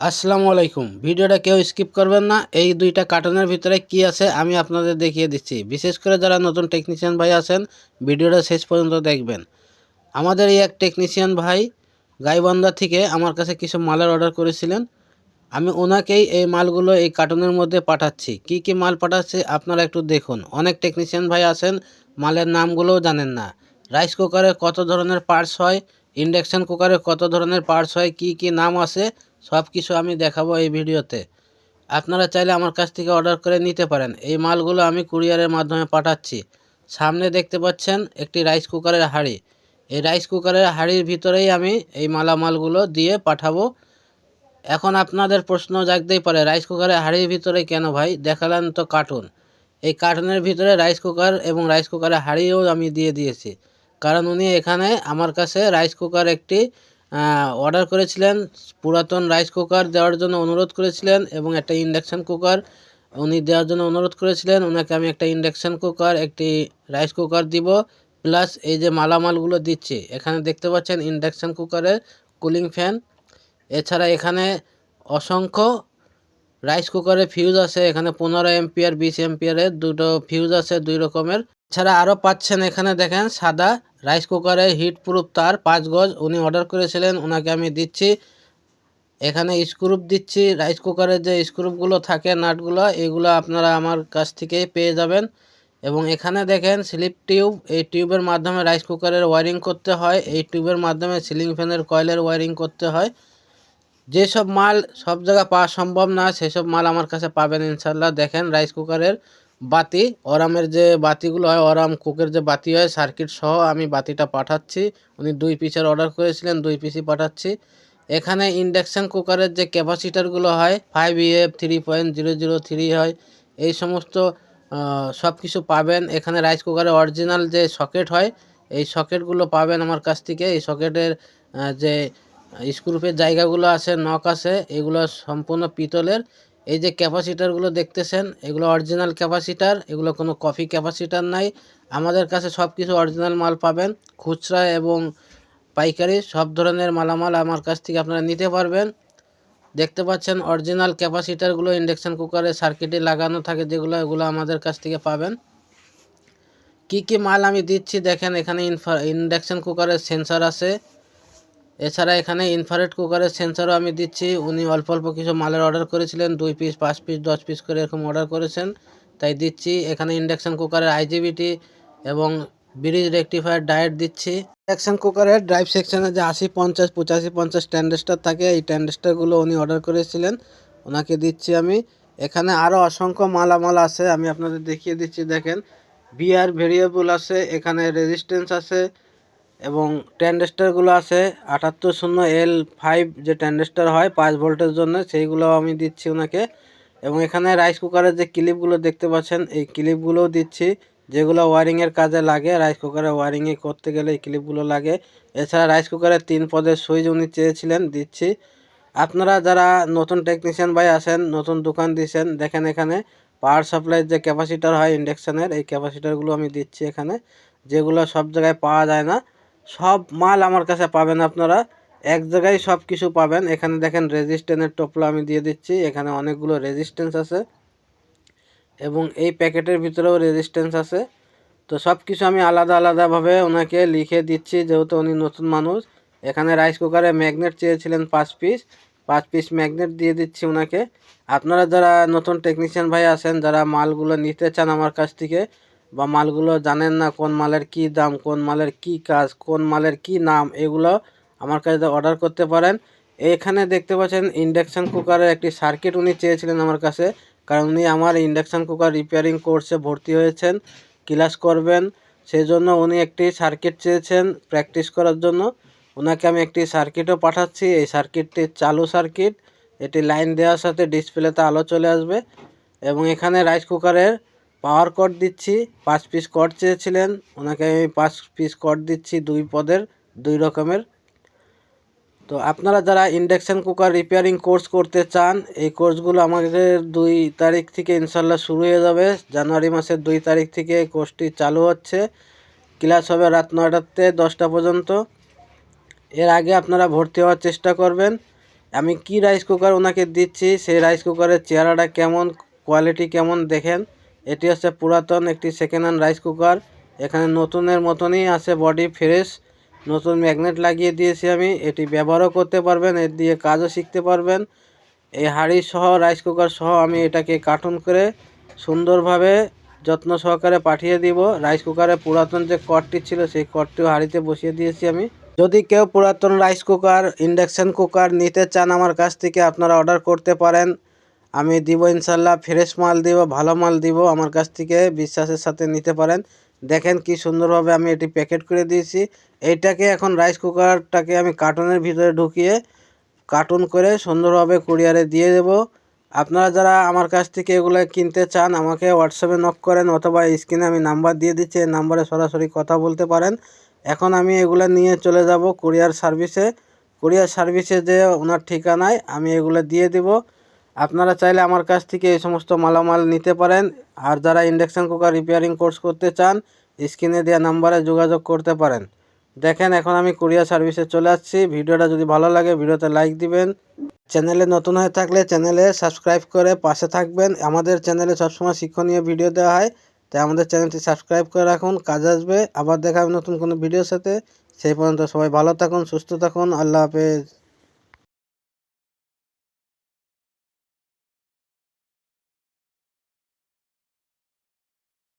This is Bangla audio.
আসসালামু আলাইকুম। ভিডিওটা কেউ স্কিপ করবেন না। এই দুইটা কার্টনের ভিতরে কি আছে আমি আপনাদের দেখিয়ে দিচ্ছি। বিশেষ করে যারা নতুন টেকনিশিয়ান ভাই আছেন, ভিডিওটা শেষ পর্যন্ত দেখবেন। আমাদের এই এক টেকনিশিয়ান ভাই গাইবান্ধা থেকে আমার কাছে কিছু মালের অর্ডার করেছিলেন। আমি ওনাকেই এই মালগুলো এই কার্টনের মধ্যে পাঠাচ্ছি। কি কি মাল পাঠাচ্ছি আপনারা একটু দেখুন। অনেক টেকনিশিয়ান ভাই আছেন, মালের নামগুলোও জানেন না। রাইস কুকারে কত ধরনের পার্টস হয় ইন্ডাকশান কুকারে কত ধরনের পার্টস হয়, কি কি নাম আছে সব কিছু আমি দেখাবো এই ভিডিওতে। আপনারা চাইলে আমার কাছ থেকে অর্ডার করে নিতে পারেন। এই মালগুলো আমি কুরিয়ারের মাধ্যমে পাঠাচ্ছি। সামনে দেখতে পাচ্ছেন একটি রাইস কুকারের হাঁড়ি। এই রাইস কুকারের হাঁড়ির ভিতরেই আমি এই মালামালগুলো দিয়ে পাঠাবো। এখন আপনাদের প্রশ্ন জাগতেই পারে রাইস কুকারের হাঁড়ির ভিতরে কেন ভাই? দেখালেন তো কার্টুন এই কার্টুনের ভিতরে রাইস কুকার এবং রাইস কুকারের হাঁড়িও আমি দিয়ে দিয়েছি। কারণ উনি এখানে আমার কাছে রাইস কুকার একটি অর্ডার করেছিলেন। পুরাতন রাইস কুকার দেওয়ার জন্য অনুরোধ করেছিলেন এবং একটা ইন্ডাকশান কুকার উনি দেওয়ার জন্য অনুরোধ করেছিলেন। ওনাকে আমি একটা ইন্ডাকশান কুকার একটি রাইস কুকার দিব। প্লাস এই যে মালামালগুলো দিচ্ছি, এখানে দেখতে পাচ্ছেন ইন্ডাকশান কুকারের কুলিং ফ্যান এছাড়া এখানে অসংখ্য রাইস কুকারে ফিউজ আছে। এখানে পনেরো এমপিয়ার বিশ এমপিয়ারের দুটো ফিউজ আছে দুই রকমের। এছাড়া আরও পাচ্ছেন এখানে দেখেন সাদা রাইস কুকারে হিট প্রুফ তার পাঁচ গজ উনি অর্ডার করেছিলেন ওনাকে আমি দিচ্ছি। এখানে স্ক্রুপ দিচ্ছি, রাইস কুকারের যে স্ক্রুপগুলো থাকে, নাটগুলো, এগুলো আপনারা আমার কাছ থেকেই পেয়ে যাবেন। এবং এখানে দেখেন স্লিপ টিউব, এই টিউবের মাধ্যমে রাইস কুকারের ওয়ারিং করতে হয়, এই টিউবের মাধ্যমে সিলিং ফ্যানের কয়েলের ওয়ারিং করতে হয়। যেসব মাল সব জায়গায় পাওয়া সম্ভব না, সেসব মাল আমার কাছে পাবেন ইনশাল্লাহ দেখেন রাইস কুকারের বাতি, অরামের যে বাতিগুলো হয়, অরাম কুকের যে বাতি হয় সার্কিট সহ আমি বাতিটা পাঠাচ্ছি। উনি দুই পিসের অর্ডার করেছিলেন, দুই পিসই পাঠাচ্ছি। এখানে ইন্ডাকশান কুকারের যে ক্যাপাসিটারগুলো হয় five EF three point zero zero three হয়, এই সমস্ত সব কিছু পাবেন। এখানে রাইস কুকারের অরিজিনাল যে সকেট হয়, এই সকেটগুলো পাবেন আমার কাছ থেকে। এই সকেটের যে স্ক্রুপের জায়গাগুলো আছে, নখ আছে, এগুলো সম্পূর্ণ পিতলের। এই যে ক্যাপাসিটারগুলো দেখতেছেন, এগুলো অরিজিনাল ক্যাপাসিটার, এগুলো কোনো কফি ক্যাপাসিটার নাই। আমাদের কাছে সব কিছু অরিজিনাল মাল পাবেন, খুচরা এবং পাইকারি, সব ধরনের মালামাল আমার কাছ থেকে আপনারা নিতে পারবেন। দেখতে পাচ্ছেন অরিজিনাল ক্যাপাসিটারগুলো ইন্ডাকশান কুকারে সার্কিটে লাগানো থাকে, যেগুলো এগুলো আমাদের কাছ থেকে পাবেন। কি কি মাল আমি দিচ্ছি দেখেন, এখানে ইনফা ইন্ডাকশান কুকারের সেন্সার আছে এছাড়া এখানে ইনফারেট কুকারের সেন্সারও আমি দিচ্ছি। উনি অল্প অল্প কিছু মালের অর্ডার করেছিলেন। দুই পিস পাঁচ পিস দশ পিস করে এরকম অর্ডার করেছেন। তাই দিচ্ছি। এখানে ইন্ডাকশান কুকারের আইজিবিটি এবং ব্রিজ রেকটিফায়ার ডায়েট দিচ্ছি। ইন্ডাকশান কুকারের ড্রাইভ সেকশনে যে আশি, পঞ্চাশ, পঁচাশি, পঞ্চাশ ট্যান্ডেস্টার থাকে, এই ট্যান্ডেস্টারগুলো উনি অর্ডার করেছিলেন। ওনাকে দিচ্ছি আমি। এখানে আরও অসংখ্য মালামাল আছে। আমি আপনাদের দেখিয়ে দিচ্ছি, দেখেন। বিআর ভেরিয়েবল আছে, এখানে রেজিস্ট্যান্স আছে। এবং ট্যান্ডেস্টারগুলো আছে, আটাত্তর শূন্য এল ফাইভ যে ট্যান্ডেস্টার হয় পাঁচ ভোল্টের জন্য সেইগুলো আমি দিচ্ছি ওনাকে। এবং এখানে রাইস কুকারের যে ক্লিপগুলো দেখতে পাচ্ছেন, এই ক্লিপগুলোও দিচ্ছি, যেগুলো ওয়ারিংয়ের কাজে লাগে। রাইস কুকারে ওয়ারিংয়ে করতে গেলে এই ক্লিপগুলো লাগে। এছাড়া রাইস কুকারের তিন পদের সুইচ উনি চেয়েছিলেন, দিচ্ছি। আপনারা যারা নতুন টেকনিশিয়ান ভাই আসেন, নতুন দোকান দিয়েছেন দেখেন এখানে পাওয়ার সাপ্লাইয়ের যে ক্যাপাসিটার হয় ইন্ডাকশানের এই ক্যাপাসিটারগুলো আমি দিচ্ছি এখানে। যেগুলো সব জায়গায় পাওয়া যায় না। সব মাল আমার কাছে পাবেন আপনারা। এক জায়গায় সব কিছু পাবেন। এখানে দেখেন রেজিস্ট্যান্সের টোপলা আমি দিয়ে দিচ্ছি। এখানে অনেকগুলো রেজিস্ট্যান্স আছে। এবং এই প্যাকেটের ভিতরেও রেজিস্ট্যান্স আছে। তো সব কিছু আমি আলাদা আলাদাভাবে ওনাকে লিখে দিচ্ছি, যেহেতু উনি নতুন মানুষ। এখানে রাইস কুকারে ম্যাগনেট চেয়েছিলেন পাঁচ পিস পাঁচ পিস ম্যাগনেট দিয়ে দিচ্ছি ওনাকে। আপনারা যারা নতুন টেকনিশিয়ান ভাই আছেন, যারা মালগুলো নিতে চান আমার কাছ থেকে বা মালগুলো জানেন না কোন মালের কি দাম, কোন মালের কি কাজ, কোন মালের কি নাম, এগুলো আমার কাছে অর্ডার করতে পারেন। এখানে দেখতে পাচ্ছেন ইন্ডাকশান কুকারের একটি সার্কিট উনি চেয়েছিলেন আমার কাছে, কারণ উনি আমার ইন্ডাকশান কুকার রিপেয়ারিং কোর্সে ভর্তি হয়েছেন ক্লাস করবেন। সেই জন্য উনি একটি সার্কিট চেয়েছেন প্র্যাকটিস করার জন্য। ওনাকে আমি একটি সার্কিটও পাঠাচ্ছি, এই সার্কিটটি চালু সার্কিট এটি লাইন দেওয়ার সাথে ডিসপ্লেতে আলো চলে আসবে। এবং এখানে রাইস কুকারের পাওয়ার কট দিচ্ছি, পাঁচ পিস কট চেয়েছিলেন, ওনাকে আমি পাঁচ পিস কট দিচ্ছি দুই পদের, দুই রকমের। তো আপনারা যারা ইন্ডাকশান কুকার রিপেয়ারিং কোর্স করতে চান, এই কোর্সগুলো আমাদের দুই তারিখ থেকে ইনশাল্লাহ শুরু হয়ে যাবে। জানুয়ারি মাসের দুই তারিখ থেকে এই কোর্সটি চালু হচ্ছে। ক্লাস হবে রাত নয়টাতে দশটা পর্যন্ত। এর আগে আপনারা ভর্তি হওয়ার চেষ্টা করবেন। আমি কি রাইস কুকার ওনাকে দিচ্ছি, সেই রাইস কুকারের চেহারাটা কেমন কোয়ালিটি কেমন দেখেন। এটি হচ্ছে পুরাতন একটি সেকেন্ড হ্যান্ড রাইস কুকার এখানে নতুনের মতনই আছে বডি ফ্রেশ নতুন ম্যাগনেট লাগিয়ে দিয়েছি আমি। এটি ব্যবহারও করতে পারবেন, এর দিয়ে কাজও শিখতে পারবেন। এই হাঁড়ি সহ রাইস কুকার সহ আমি এটাকে কার্টুন করে সুন্দরভাবে যত্ন সহকারে পাঠিয়ে দিব। রাইস কুকারে পুরাতন যে কটটি ছিল, সেই কটটিও হাঁড়িতে বসিয়ে দিয়েছি আমি। যদি কেউ পুরাতন রাইস কুকার ইন্ডাকশান কুকার নিতে চান আমার কাছ থেকে, আপনারা অর্ডার করতে পারেন। আমি দিব ইনশাল্লাহ, ফ্রেশ মাল দিব, ভালো মাল দিব, আমার কাছ থেকে বিশ্বাসের সাথে নিতে পারেন। দেখেন কি সুন্দরভাবে আমি এটি প্যাকেট করে দিয়েছি। এইটাকে এখন রাইস কুকারটাকে আমি কার্টুনের ভিতরে ঢুকিয়ে কার্টুন করে সুন্দরভাবে কুরিয়ারে দিয়ে দেব। আপনারা যারা আমার কাছ থেকে এগুলো কিনতে চান, আমাকে হোয়াটসঅ্যাপে নক করেন অথবা স্ক্রিনে আমি নাম্বার দিয়ে দিচ্ছি, এই নাম্বারে সরাসরি কথা বলতে পারেন। এখন আমি এগুলো নিয়ে চলে যাব কুরিয়ার সার্ভিসে। কুরিয়ার সার্ভিসে যে ওনার ঠিকানায় আমি এগুলো দিয়ে দিব। আপনারা চাইলে আমার কাছ থেকে এই সমস্ত মালামাল নিতে পারেন। আর যারা ইন্ডাকশান কুকার রিপেয়ারিং কোর্স করতে চান, স্ক্রিনে দেওয়া নাম্বারে যোগাযোগ করতে পারেন। দেখেন, এখন আমি কুরিয়ার সার্ভিসে চলে আসছি। ভিডিওটা যদি ভালো লাগে, ভিডিওতে লাইক দিবেন। চ্যানেলে নতুন হয়ে থাকলে চ্যানেলে সাবস্ক্রাইব করে পাশে থাকবেন। আমাদের চ্যানেলে সবসময় শিক্ষণীয় ভিডিও দেওয়া হয়, তাই আমাদের চ্যানেলটি সাবস্ক্রাইব করে রাখুন, কাজ আসবে। আবার দেখা হবে নতুন কোনো ভিডিওর সাথে। সেই পর্যন্ত সবাই ভালো থাকুন, সুস্থ থাকুন। আল্লাহ হাফেজ।